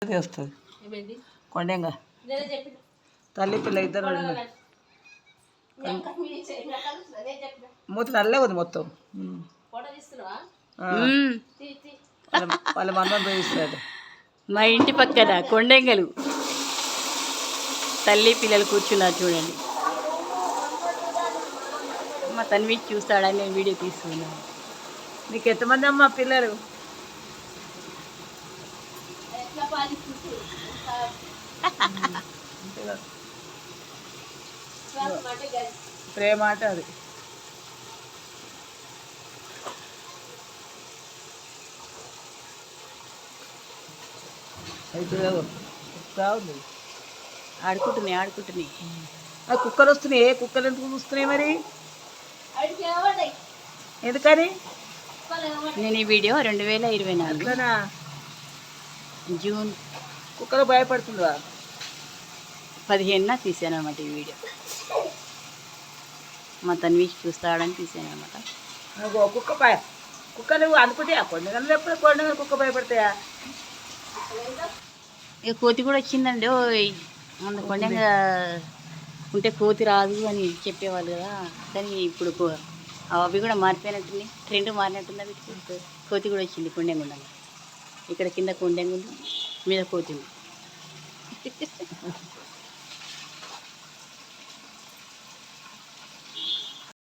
వస్తుంది ఏమైంది? కొండంగా? నేనే చెప్పిన. తల్లి పిల్ల ఇద్దరు చూస్తుందా? మూత నల్లే ఉంది మొత్తం. వాళ్ళ మందం చూపిస్తాడు మా ఇంటి పక్కన కొండెంగలు. తల్లి పిల్లలు కూర్చున్నారు చూడండి. మా తన్వి చూస్తాడని నేను వీడియో తీస్తున్నాను. నీకు ఎంతమంది అమ్మ పిల్లలు? ప్రేమ అంటే అది. రావుంది ఆడుకుంటున్నాయి ఆడుకుంటున్నాయి. ఆ కుక్కలు వస్తున్నాయి ఏ కుక్కలు ఎందుకు చూస్తున్నాయి మరి? ఎందుకని? నేను ఈ వీడియో రెండు వేల ఇరవై నాలుగు. అట్లనా? జూన్ కుక్కలు భయపడుతుందా పదిహేనున తీసాను అనమాట ఈ వీడియో. మా తన్వి చూస్తాడని తీసాను అనమాట కుక్క భయ కుక్కలు అనుకుంటాయా? కొండగలు ఎప్పుడు కొండగలు కుక్క భయపడతాయా? ఇక కోతి కూడా వచ్చిందండి. ఓయ్ మొన్న కొండంగా ఉంటే కోతి రాదు అని చెప్పేవాళ్ళు కదా. కానీ ఇప్పుడు అవి కూడా మారిపోయినట్టుంది ట్రెండ్ మారినట్టుంది కోతి కూడా వచ్చింది. కొండెంగుండ ఇక్కడ కింద కొండెంగుంది మీద కోతి